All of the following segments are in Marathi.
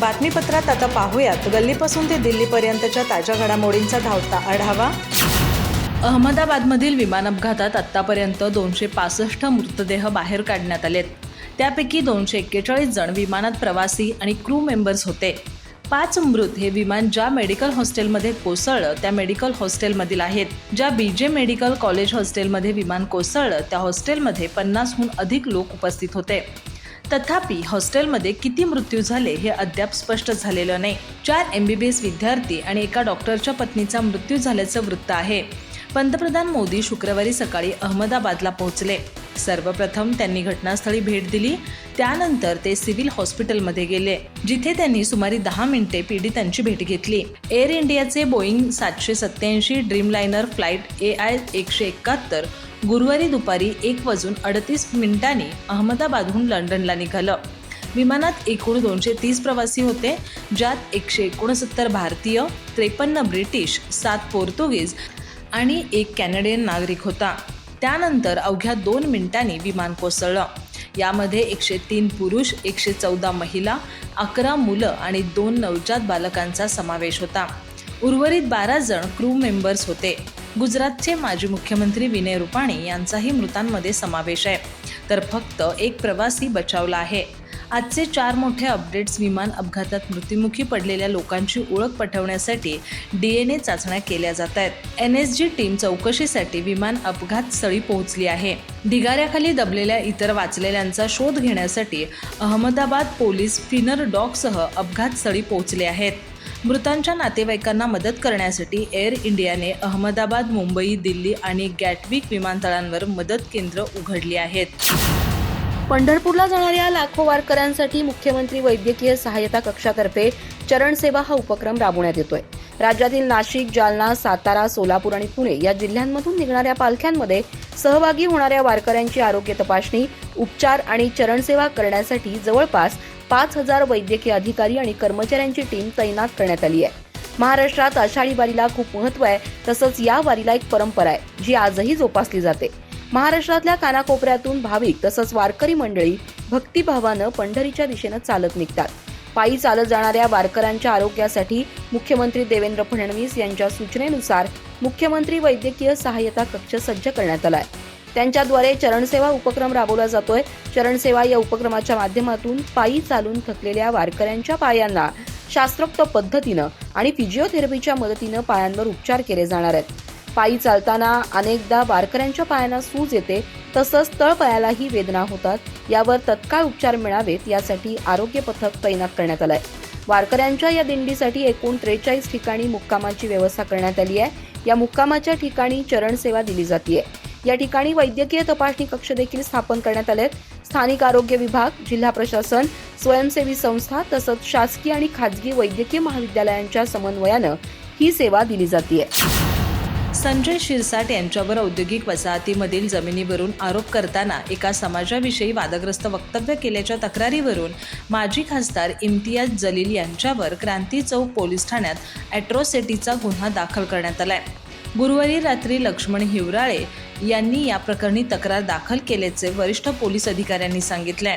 बातमीपत्रात आता पाहूयात. गल्लीपासून ते दिल्लीपर्यंतच्या ताज्या घडामोडींचा धावता आढावा. अहमदाबादमधील विमान अपघातात आत्तापर्यंत दोनशे पासष्ट मृतदेह बाहेर काढण्यात आलेत. त्यापैकी दोनशे एक्केचाळीस जण विमानात प्रवासी आणि क्रू मेंबर्स होते. पाच मृत हे विमान ज्या मेडिकल हॉस्टेलमध्ये कोसळलं त्या मेडिकल हॉस्टेलमधील आहेत. ज्या बीजे मेडिकल कॉलेज हॉस्टेलमध्ये विमान कोसळलं त्या हॉस्टेलमध्ये पन्नासहून अधिक लोक उपस्थित होते. तथापि हॉस्टेलमध्ये किती मृत्यू झाले हे अद्याप स्पष्ट झालेलं नाही. चार एमबीबीएस विद्यार्थी आणि एका डॉक्टरच्या पत्नीचा मृत्यू झाल्याचं वृत्त आहे. पंतप्रधान मोदी शुक्रवारी सकाळी अहमदाबादला पोहोचले. सर्वप्रथम त्यांनी घटनास्थळी भेट दिली. त्यानंतर ते सिव्हिल हॉस्पिटलमध्ये गेले जिथे त्यांनी सुमारे दहा मिनिटे पीडितांची भेट घेतली. एअर इंडियाचे बोईंग सातशे सत्याऐंशी ड्रीमलायनर फ्लाईट ए आय एकशे एकाहत्तर गुरुवारी दुपारी एक वाजून अडतीस मिनिटांनी अहमदाबादहून लंडनला निघालं. विमानात एकूण दोनशे तीस प्रवासी होते ज्यात एकशे एकोणसत्तर भारतीय त्रेपन्न ब्रिटिश सात पोर्तुगीज आणि एक कॅनडियन नागरिक होता. त्यानंतर अवघ्या दोन मिनिटांनी विमान कोसळलं. यामध्ये एकशे तीन पुरुष एकशे चौदा महिला अकरा मुलं आणि दोन नवजात बालकांचा समावेश होता. उर्वरित बारा जण क्रू मेंबर्स होते. गुजरातचे माजी मुख्यमंत्री विनय रुपाणी यांचाही मृतांमध्ये समावेश आहे. तर फक्त एक प्रवासी बचावला आहे. आजचे चार मोठे अपडेट्स विमान अपघातात मृत्युमुखी पडलेल्या लोकांची ओळख पटवण्यासाठी डी एन ए चाचण्या केल्या जात आहेत. एन एस जी टीम चौकशीसाठी विमान अपघात स्थळी पोहोचली आहे. ढिगाऱ्याखाली दबलेल्या इतर वाचलेल्यांचा शोध घेण्यासाठी अहमदाबाद पोलीस फिनर डॉगसह अपघात स्थळी पोहोचले आहेत. मृतांच्या नातेवाईकांना मदत करण्यासाठी एअर इंडियाने अहमदाबाद मुंबई दिल्ली आणि गॅटविक विमानतळांवर मदत केंद्र उघडली आहेत. पंढरपूरला जाणाऱ्या लाखो वारकऱ्यांसाठी मुख्यमंत्री वैद्यकीय सहाय्यता कक्षातर्फे चरण सेवा हा उपक्रम राबवण्यात येतोय. राज्यातील नाशिक जालना सातारा सोलापूर आणि पुणे या जिल्ह्यांमधून निघणाऱ्या पालख्यांमध्ये सहभागी होणाऱ्या वारकऱ्यांची आरोग्य तपासणी उपचार आणि चरणसेवा करण्यासाठी जवळपास पाच हजार वैद्यकीय अधिकारी आणि कर्मचाऱ्यांची टीम तैनात करण्यात आली आहे. महाराष्ट्रात आषाढी वारीला खूप महत्त्व आहे तसंच या वारीला एक परंपरा आहे जी आजही जोपासली जाते. महाराष्ट्रातल्या कानाकोपऱ्यातून भाविक तसंच वारकरी मंडळी भक्तिभावानं पंढरीच्या दिशेनं चालत निघतात. पायी चालत जाणाऱ्या वारकऱ्यांच्या आरोग्यासाठी मुख्यमंत्री देवेंद्र फडणवीस यांच्या सूचनेनुसार मुख्यमंत्री वैद्यकीय सहाय्यता कक्ष सज्ज करण्यात आला आहे. त्यांच्याद्वारे चरणसेवा उपक्रम राबवला जातोय. चरणसेवा या उपक्रमाच्या माध्यमातून पायी चालून थकलेल्या वारकऱ्यांच्या पायांना शास्त्रोक्त पद्धतीनं आणि फिजिओथेरपीच्या मदतीनं पायांवर उपचार केले जाणार आहेत. पायी चालताना अनेकदा वारकऱ्यांच्या पायांना सूज येते तसंच तळपायालाही वेदना होतात. यावर तत्काळ उपचार मिळावेत यासाठी आरोग्य पथक तैनात करण्यात आलंय. वारकऱ्यांच्या या दिंडीसाठी एकूण त्रेचाळीस ठिकाणी मुक्कामाची व्यवस्था करण्यात आली आहे. या मुक्कामाच्या ठिकाणी चरणसेवा दिली जाते या ठिकाणी वैद्यकीय तपासणी कक्ष देखील स्थापन करण्यात आले आहेत स्थानिक आरोग्य विभाग जिल्हा प्रशासन स्वयंसेवी संस्था तसंच शासकीय आणि खाजगी वैद्यकीय महाविद्यालयांच्या समन्वयानं ही सेवा दिली जाते संजय शिरसाट यांच्यावर औद्योगिक वसाहतीमधील जमिनीवरून आरोप करताना एका समाजाविषयी वादग्रस्त वक्तव्य केल्याच्या तक्रारीवरून माजी खासदार इम्तियाज जलील यांच्यावर क्रांती चौक पोलीस ठाण्यात ॲट्रॉसिटीचा गुन्हा दाखल करण्यात आलाय. गुरुवारी रात्री लक्ष्मण हिवराळे यांनी या प्रकरणी तक्रार दाखल केल्याचे वरिष्ठ पोलीस अधिकाऱ्यांनी सांगितले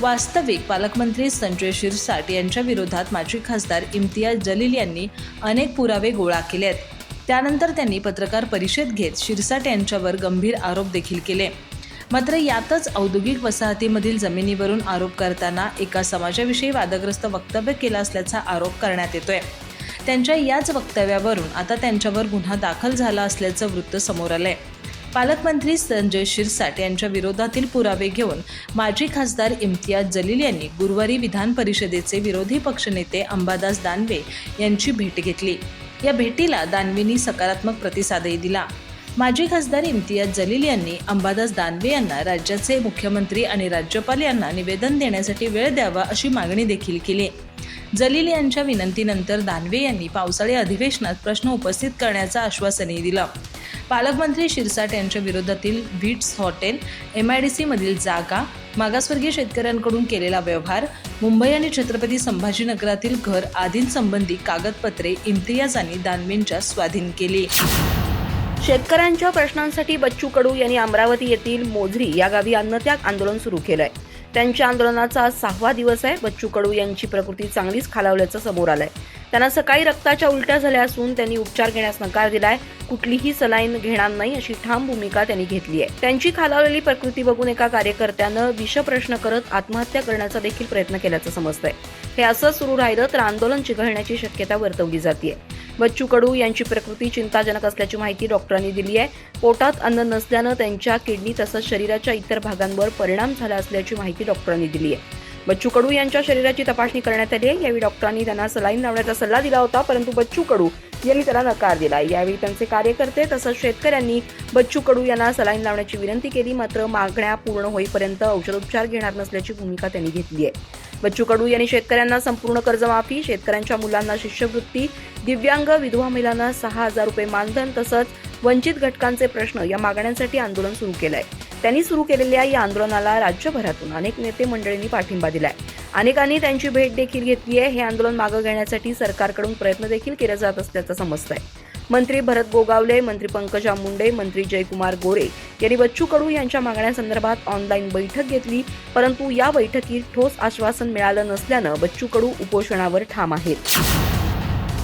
वास्तविक पालकमंत्री संजय शिरसाट यांच्या विरोधात माजी खासदार इम्तियाज जलील यांनी अनेक पुरावे गोळा केले आहेत त्यानंतर त्यांनी पत्रकार परिषद घेत शिरसाट यांच्यावर गंभीर आरोप देखील केले. मात्र यातच औद्योगिक वसाहतीमधील जमिनीवरून आरोप करताना एका समाजाविषयी वादग्रस्त वक्तव्य केलं असल्याचा आरोप करण्यात येतोय. त्यांच्या याच वक्तव्यावरून आता त्यांच्यावर गुन्हा दाखल झाला असल्याचं वृत्त समोर आलंय. पालकमंत्री संजय शिरसाट यांच्या विरोधातील पुरावे घेऊन माजी खासदार इम्तियाज जलील यांनी गुरुवारी विधान परिषदेचे विरोधी पक्षनेते अंबादास दानवे यांची भेट घेतली. या भेटीला दानवेंनी सकारात्मक प्रतिसादही दिला. माजी खासदार इम्तियाज जलील यांनी अंबादास दानवे यांना राज्याचे मुख्यमंत्री आणि राज्यपाल यांना निवेदन देण्यासाठी वेळ द्यावा अशी मागणी देखील केली. जलील यांच्या विनंतीनंतर दानवे यांनी पावसाळी अधिवेशनात प्रश्न उपस्थित करण्याचं आश्वासनही दिलं. पालकमंत्री शिरसाट यांच्या विरोधातील Vits hotel M I D सीमधील जागा मागासवर्गीय शेतकऱ्यांकडून केलेला व्यवहार मुंबई आणि छत्रपती संभाजीनगरातील घर आदींसंबंधी कागदपत्रे इम्तियाजांनी दानवेंच्या स्वाधीन केली. शेतकऱ्यांच्या प्रश्नांसाठी बच्चू कडू यांनी अमरावती येथील मोझरी या गावी अन्नत्याग आंदोलन सुरू केलंय. त्यांच्या आंदोलनाचा आज सहावा दिवस आहे. बच्चू कडू यांची प्रकृती चांगलीच खालावल्याचं समोर आलंय. त्यांना सकाळी रक्ताच्या उलट्या झाल्या असून त्यांनी उपचार घेण्यास नकार दिलाय. कुठलीही सलाईन घेणार नाही अशी ठाम भूमिका त्यांनी घेतली आहे. त्यांची खालावलेली प्रकृती बघून एका कार्यकर्त्यानं विषप्रश्न करत आत्महत्या करण्याचा देखील प्रयत्न केल्याचं समजतंय. हे असं सुरू राहिलं तर आंदोलन चिघळण्याची शक्यता वर्तवली जाते बच्चू कडू यांची प्रकृती चिंताजनक असल्याची माहिती डॉक्टरांनी दिली आहे. पोटात अन्न नसल्यानं त्यांच्या किडनी तसंच शरीराच्या इतर भागांवर परिणाम झाला असल्याची माहिती डॉक्टरांनी दिली आहे. बच्चू कडू यांच्या शरीराची तपासणी करण्यात आली आहे. यावेळी डॉक्टरांनी त्यांना सलाईन लावण्याचा सल्ला दिला होता परंतु बच्चू कडू यांनी त्याला नकार दिला यावेळी त्यांचे कार्यकर्ते तसंच शेतकऱ्यांनी बच्चू कडू यांना सलाईन लावण्याची विनंती केली मात्र मागण्या पूर्ण होईपर्यंत औषधोपचार घेणार नसल्याची भूमिका त्यांनी घेतली आहे. बच्चू कडू यांनी शेतकऱ्यांना संपूर्ण कर्जमाफी शेतकऱ्यांच्या मुलांना शिष्यवृत्ती दिव्यांग विधवा महिलांना सहा हजार रुपये मानधन तसंच वंचित घटकांचे प्रश्न या मागण्यांसाठी आंदोलन सुरू केलंय. त्यांनी सुरू केलेल्या या आंदोलनाला राज्यभरातून अनेक नेते मंडळींनी पाठिंबा दिलाय. अनेकांनी त्यांची भेट देखील घेतली आहे हे आंदोलन मागं घेण्यासाठी सरकारकडून प्रयत्न देखील केले जात असल्याचं समजतंय. मंत्री भरत गोगावले मंत्री पंकजा मुंडे मंत्री जयकुमार गोरे यांनी बच्चू कडू यांच्या मागण्यांसंदर्भात ऑनलाईन बैठक घेतली परंतु या बैठकीत ठोस आश्वासन मिळालं नसल्यानं बच्चू कडू उपोषणावर ठाम आहेत.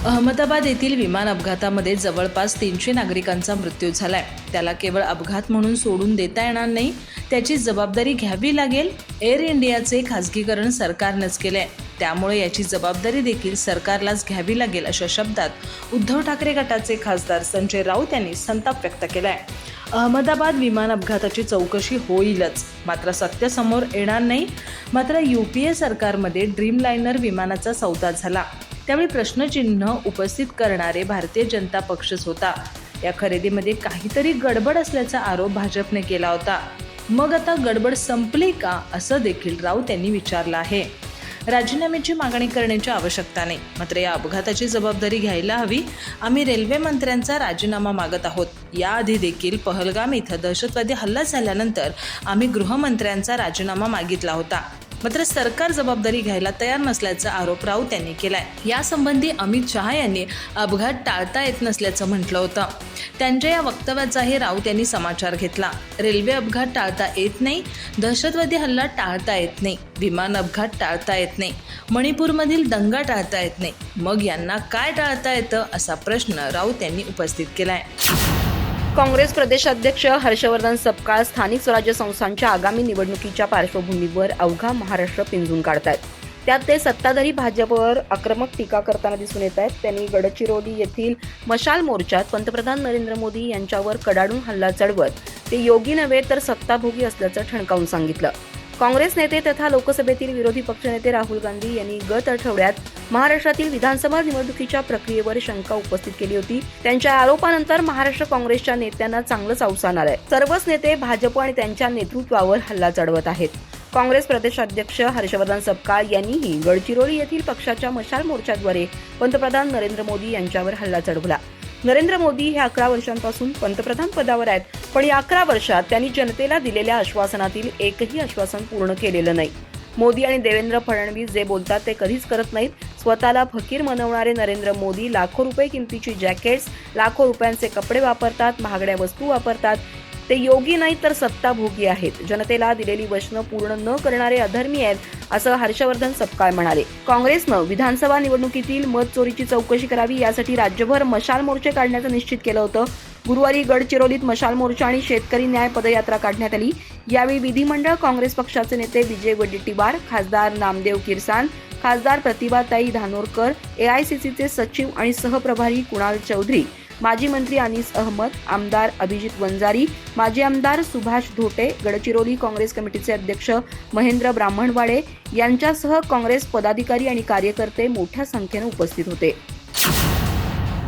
अहमदाबाद येथील विमान अपघातामध्ये जवळपास तीनशे नागरिकांचा मृत्यू झालाय. त्याला केवळ अपघात म्हणून सोडून देता येणार नाही त्याची जबाबदारी घ्यावी लागेल एअर इंडियाचे खासगीकरण सरकारनंच आहे त्यामुळे याची जबाबदारी देखील सरकारलाच घ्यावी लागेल अशा शब्दात उद्धव ठाकरे गटाचे खासदार संजय राऊत यांनी संताप व्यक्त केला आहे अहमदाबाद विमान अपघाताची चौकशी होईलच मात्र सत्य समोर येणार नाही. मात्र यू पी ए सरकारमध्ये ड्रीमलायनर विमानाचा सौदा झाला. त्यावेळी प्रश्नचिन्ह उपस्थित करणारे भारतीय जनता पक्षच होता. या खरेदीमध्ये काहीतरी गडबड असल्याचा आरोप भाजपने केला होता. मग आता गडबड संपली का असं देखील राऊत यांनी विचारलं आहे. राजीनाम्याची मागणी करण्याची आवश्यकता नाही मात्र या अपघाताची जबाबदारी घ्यायला हवी. आम्ही रेल्वे मंत्र्यांचा राजीनामा मागत आहोत. याआधी देखील पहलगाम इथं दहशतवादी हल्ला झाल्यानंतर आम्ही गृहमंत्र्यांचा राजीनामा मागितला होता. मात्र सरकार जबाबदारी घ्यायला तयार नसल्याचा आरोप राऊत यांनी केलाय. यासंबंधी अमित शहा यांनी अपघात टाळता येत नसल्याचं म्हटलं होतं. त्यांच्या या वक्तव्याचाही राऊत यांनी समाचार घेतला. रेल्वे अपघात टाळता येत नाही दहशतवादी हल्ला टाळता येत नाही विमान अपघात टाळता येत नाही मणिपूरमधील दंगा टाळता येत नाही. मग यांना काय टाळता येतं असा प्रश्न राऊत यांनी उपस्थित केलाय. काँग्रेस प्रदेशाध्यक्ष हर्षवर्धन सपकाळ स्थानिक स्वराज्य संस्थांच्या आगामी निवडणुकीच्या पार्श्वभूमीवर अवघा महाराष्ट्र पिंजून काढतायत. त्यात ते सत्ताधारी भाजपवर आक्रमक टीका करताना दिसून येत आहेत त्यांनी गडचिरोली येथील मशाल मोर्चात पंतप्रधान नरेंद्र मोदी यांच्यावर कडाडून हल्ला चढवत ते योगी नव्हे तर सत्ताभोगी असल्याचं ठणकावून सांगितलं. काँग्रेस नेते तथा लोकसभेतील विरोधी पक्षनेते राहुल गांधी यांनी गत आठवड्यात महाराष्ट्रातील विधानसभा निवडणुकीच्या प्रक्रियेवर शंका उपस्थित केली होती. त्यांच्या आरोपानंतर महाराष्ट्र काँग्रेसच्या नेत्यांना चांगलंच अवसान आलंय. सर्वच नेते भाजप आणि त्यांच्या नेतृत्वावर हल्ला चढवत आहेत. काँग्रेस प्रदेशाध्यक्ष हर्षवर्धन सपकाळ यांनीही गडचिरोली येथील पक्षाच्या मशाल मोर्चाद्वारे पंतप्रधान नरेंद्र मोदी यांच्यावर हल्ला चढवला. नरेंद्र मोदी हे अकरा वर्षांपासून पंतप्रधान पदावर आहेत. पण या अकरा वर्षात त्यांनी जनतेला दिलेल्या आश्वासनातील एकही आश्वासन पूर्ण केलेलं नाही. मोदी आणि देवेंद्र फडणवीस जे बोलतात ते कधीच करत नाहीत. स्वतःला फकीर मनवणारे नरेंद्र मोदी लाखो रुपये किमतीची जॅकेट्स लाखो रुपयांचे कपडे वापरतात महागड्या वस्तू वापरतात. ते योगी नाही तर सत्ताभोगी आहेत. जनतेला दिलेली वचनं पूर्ण न करणारे अधर्मी आहेत असं हर्षवर्धन सपकाळ म्हणाले. काँग्रेसनं विधानसभा निवडणुकीतील मत चोरीची चौकशी करावी यासाठी राज्यभर मशाल मोर्चे काढण्याचं निश्चित केलं होतं. गुरुवारी गडचिरोलीत मशाल मोर्चा आणि शेतकरी न्याय पदयात्रा काढण्यात आली. यावेळी विधिमंडळ काँग्रेस पक्षाचे नेते विजय वडेट्टीवार खासदार नामदेव किरसान खासदार प्रतिभाताई धानोरकर एआयसीसीचे सचिव आणि सहप्रभारी कुणाल चौधरी. माजी मंत्री अनिस अहमद आमदार अभिजित वंजारी माजी आमदार सुभाष धोटे गडचिरोली काँग्रेस कमिटीचे अध्यक्ष महेंद्र ब्राह्मणवाडे यांच्यासह काँग्रेस पदाधिकारी आणि कार्यकर्ते मोठ्या संख्येने उपस्थित होते.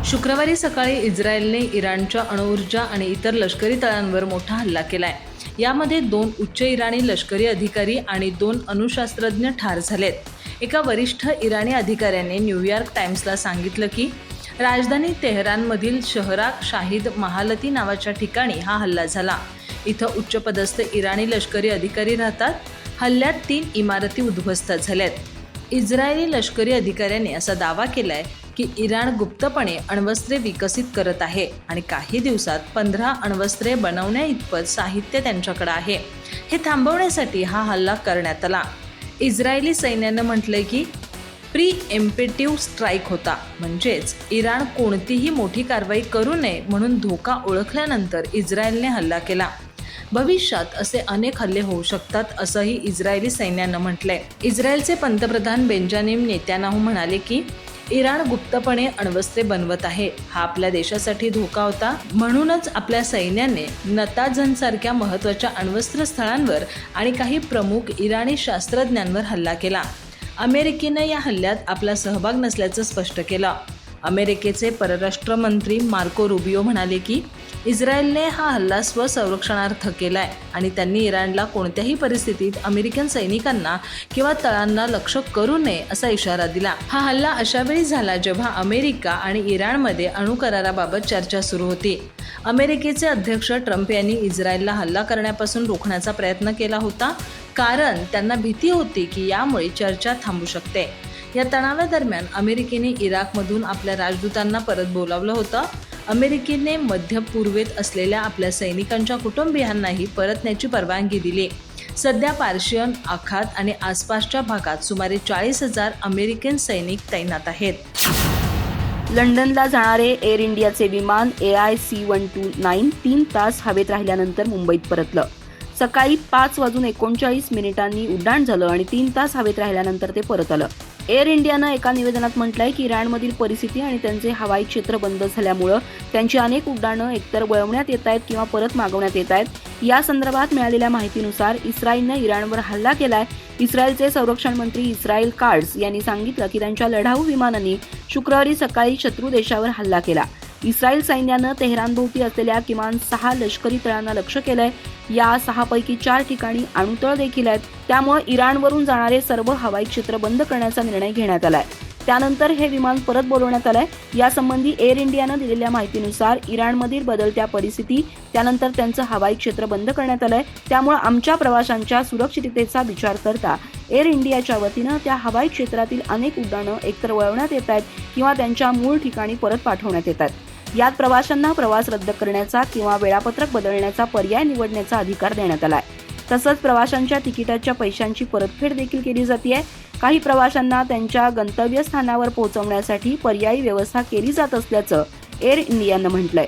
शुक्रवारी सकाळी इस्रायलने इराणच्या अणुऊर्जा आणि इतर लष्करी तळांवर मोठा हल्ला केलाय. यामध्ये दोन उच्च इराणी लष्करी अधिकारी आणि दोन अणुशास्त्रज्ञ ठार झालेत. एका वरिष्ठ इराणी अधिकाऱ्याने न्यूयॉर्क टाइम्सला सांगितलं की राजधानी तेहरानमधील शहरा शाहिद महालती नावाच्या ठिकाणी हा हल्ला झाला. इथं उच्चपदस्थ इराणी लष्करी अधिकारी राहतात. हल्ल्यात तीन इमारती उद्ध्वस्त झाल्यात. इस्रायली लष्करी अधिकाऱ्याने असा दावा केलाय की इराण गुप्तपणे अण्वस्त्रे विकसित करत आहे आणि काही दिवसात पंधरा अण्वस्त्रे बनवण्या इतपत साहित्य त्यांच्याकडे आहे. हे थांबवण्यासाठी हा हल्ला करण्यात आला. इस्रायली सैन्यानं म्हटलंय की प्री एम्पेटिव्ह स्ट्राईक होता. म्हणजेच इराण कोणतीही मोठी कारवाई करू नये म्हणून धोका ओळखल्यानंतर इस्रायलने हल्ला केला. भविष्यात असे अनेक हल्ले होऊ शकतात असंही इस्रायली सैन्यानं म्हटलंय. इस्रायलचे पंतप्रधान बेंजामिन नेत्यानाहू म्हणाले की इराण गुप्तपणे अण्वस्त्रे बनवत आहे. हा आपल्या देशासाठी धोका होता. म्हणूनच आपल्या सैन्याने नताझनसारख्या महत्त्वाच्या अण्वस्त्र स्थळांवर आणि काही प्रमुख इराणी शास्त्रज्ञांवर हल्ला केला. अमेरिकेनं या हल्ल्यात आपला सहभाग नसल्याचं स्पष्ट केलं. अमेरिकेचे परराष्ट्र मंत्री मार्को रुबिओ म्हणाले की इस्रायलने हा हल्ला स्वसंरक्षणार्थ केलाय आणि त्यांनी इराणला कोणत्याही परिस्थितीत अमेरिकन सैनिकांना किंवा तळांना लक्ष करू नये असा इशारा दिला. हा हल्ला अशा वेळी झाला जेव्हा अमेरिका आणि इराणमध्ये अणुकराराबाबत चर्चा सुरू होती. अमेरिकेचे अध्यक्ष ट्रम्प यांनी इस्रायलला हल्ला करण्यापासून रोखण्याचा प्रयत्न केला होता कारण त्यांना भीती होती की यामुळे चर्चा थांबू शकते. या तणावादरम्यान अमेरिकेने इराकमधून आपल्या राजदूतांना परत बोलावलं होतं. अमेरिकेने मध्य पूर्वेत असलेल्या आपल्या सैनिकांच्या कुटुंबियांनाही परतण्याची परवानगी दिली. सध्या पार्शियन आखात आणि आसपासच्या भागात सुमारे चाळीस हजार अमेरिकन सैनिक तैनात आहेत. लंडनला जाणारे एअर इंडियाचे विमान A I C one two nine तीन तास हवेत राहिल्यानंतर मुंबईत परतलं. सकाळी पाच वाजून एकोणचाळीस मिनिटांनी उड्डाण झालं आणि तीन तास हवेत राहिल्यानंतर ते परत आलं एअर इंडियानं एका निवेदनात म्हटलंय की इराणमधील परिस्थिती आणि त्यांचे हवाई क्षेत्र बंद झाल्यामुळं त्यांची अनेक उड्डाणं एकतर वळवण्यात येत आहेत किंवा परत मागवण्यात येत आहेत. या संदर्भात मिळालेल्या माहितीनुसार इस्रायलनं इराणवर हल्ला केलाय. इस्रायलचे संरक्षण मंत्री इस्रायल कार्ड्स यांनी सांगितलं की त्यांच्या लढाऊ विमानांनी शुक्रवारी सकाळी शत्रू देशावर हल्ला केला. इस्रायल सैन्यानं तेहरानभोवती असलेल्या किमान सहा लष्करी तळांना लक्ष केलंय. या सहापैकी चार ठिकाणी अणुतळ देखील आहेत. त्यामुळे इराणवरून जाणारे सर्व हवाई क्षेत्र बंद करण्याचा निर्णय घेण्यात आलाय. त्यानंतर हे विमान परत बोलवण्यात आलंय. यासंबंधी एअर इंडियानं दिलेल्या माहितीनुसार इराणमधील बदलत्या परिस्थिती त्यानंतर त्यांचं हवाई क्षेत्र बंद करण्यात आलंय. त्यामुळे आमच्या प्रवाशांच्या सुरक्षिततेचा विचार करता एअर इंडियाच्या वतीनं त्या हवाई क्षेत्रातील अनेक उड्डाणं एकतर वळवण्यात येत आहेत किंवा त्यांच्या मूळ ठिकाणी परत पाठवण्यात येतात यात प्रवाशांना प्रवास रद्द करण्याचा किंवा वेळापत्रक बदलण्याचा पर्याय निवडण्याचा अधिकार देण्यात आलाय. तसंच प्रवाशांच्या तिकिटाच्या पैशांची परतफेड देखील केली जाते काही प्रवाशांना त्यांच्या गंतव्यस्थानावर पोहोचवण्यासाठी पर्यायी व्यवस्था केली जात असल्याचं एअर इंडियानं म्हटलंय.